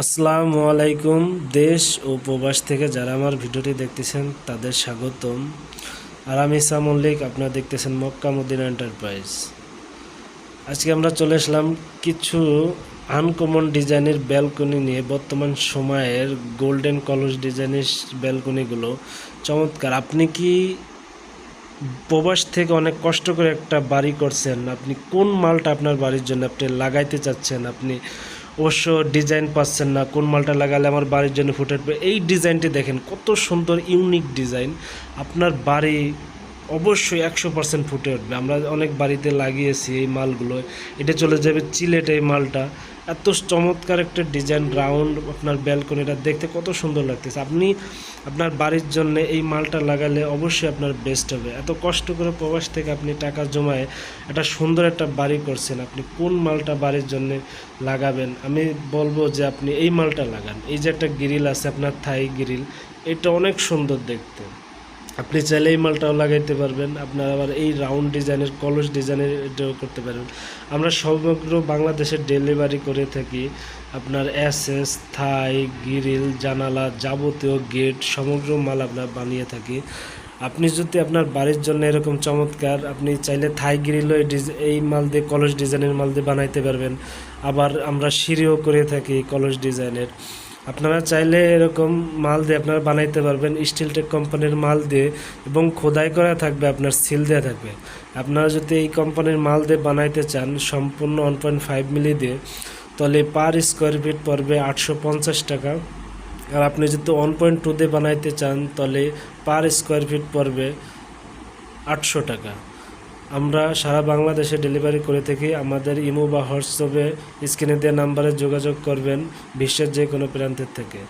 আসসালামু আলাইকুম, দেশ ও প্রবাস থেকে যারা আমার ভিডিওটি দেখতেছেন, তাদের স্বাগতম। আর আমি ইসা মল্লিক, আপনারা দেখতেছেন মক্কা মদিনা এন্টারপ্রাইজ। আজকে আমরা চলে আসলাম কিছু আনকমন ডিজাইনের ব্যালকনি নিয়ে, বর্তমান সময়ের গোল্ডেন কলস ডিজাইনের ব্যালকনিগুলো চমৎকার, আপনি কি প্রবাস থেকে অনেক কষ্ট করে একটা বাড়ি করছেন? আপনি কোন মালটা আপনার বাড়ির জন্য আপনি লাগাইতে চাচ্ছেন? আপনি অবশ্য ডিজাইন পাচ্ছেন না, কোন মালটা লাগালে আমার বাড়ির জন্য ফুটে উঠবে। এই ডিজাইনটি দেখেন, কত সুন্দর ইউনিক ডিজাইন আপনার বাড়ি অবশ্যই একশো পার্সেন্ট ফুটে উঠবে। আমরা অনেক বাড়িতে লাগিয়েছি এই মালগুলো। এটা চলে যাবে চিলেট এই মালটা। এত চমৎকার একটা ডিজাইন রাউন্ড আপনার ব্যালকনিটা দেখতে কত সুন্দর লাগতেছে। আপনি আপনার বাড়ির জন্য এই মালটা লাগালে অবশ্যই আপনার বেস্ট হবে। এত কষ্ট করে প্রবাস থেকে আপনি টাকা জমায়ে একটা সুন্দর একটা বাড়ি করছেন, আপনি কোন মালটা বাড়ির জন্য লাগাবেন? আমি বলব যে আপনি এই মালটা লাগান। এই যে একটা গ্রিল আছে আপনার থাই গ্রিল এটা অনেক সুন্দর দেখতে। আপনি চাইলে এই মালটাও লাগাইতে পারবেন। আপনার আবার এই রাউন্ড ডিজাইনের কলস ডিজাইনের এটাও করতে পারবেন। আমরা সমগ্র বাংলাদেশে ডেলিভারি করে থাকি। আপনার এসএস থাই গ্রিল জানালা যাবতীয় গেট সমগ্র মাল আমরা বানিয়ে থাকি। আপনি যদি আপনার বাড়ির জন্য এরকম চমৎকার, আপনি চাইলে থাই গ্রিলও এই মাল দিয়ে কলস ডিজাইনের মাল দিয়ে বানাইতে পারবেন। আবার আমরা সিঁড়িও করে থাকি কলস ডিজাইনের আপনারা চাইলে এরকম মাল দিয়ে আপনারা বানাইতে পারবেন। স্টিল টেক কোম্পানির মাল দিয়ে এবং খোদাই করা থাকবে, আপনার সিল দেওয়া থাকবে। আপনারা যদি এই কোম্পানির মাল দিয়ে বানাইতে চান, সম্পূর্ণ ওয়ান পয়েন্ট ফাইভ মিলি দিয়ে, তাহলে পার স্কোয়ার ফিট পড়বে আটশো পঞ্চাশ টাকা। আর আপনি যদি ওয়ান পয়েন্ট টু দিয়ে বানাইতে চান, তাহলে পার স্কোয়ার ফিট পড়বে আটশো টাকা। আমরা সারা বাংলাদেশে ডেলিভারি করে থাকি। আমাদের ইমো বা হোয়াটসঅ্যাপে স্ক্রিনে দেওয়া নাম্বারে যোগাযোগ করবেন বিশ্বের যে কোনো প্রান্তের থেকে।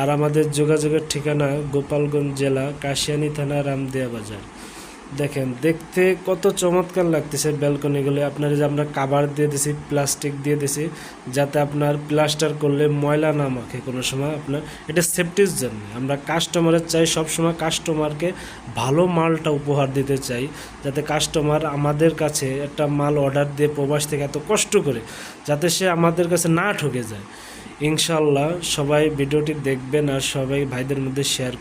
আর আমাদের যোগাযোগের ঠিকানা গোপালগঞ্জ জেলা কাশিয়ানি থানা রামদেয়া বাজার। দেখেন, দেখতে কত চমৎকার লাগতেছে ব্যালকনিগুলো। আপনার যে আমরা কাভার দিয়ে দিছি, প্লাস্টিক দিয়ে দিছি, যাতে আপনার প্লাস্টার করলে ময়লা না মাখে কোনো সময় আপনার। এটা সেফটির জন্য। আমরা কাস্টমারের চাই সব সময় কাস্টমারকে ভালো মালটা উপহার দিতে চাই, যাতে কাস্টমার আমাদের কাছে একটা মাল অর্ডার দিয়ে প্রবাস থেকে এত কষ্ট করে, যাতে সে আমাদের কাছে না ঠকে যায়। ইনশাল্লাহ সবাই ভিডিওটি দেখবেন আর সবাই ভাইদের মধ্যে শেয়ার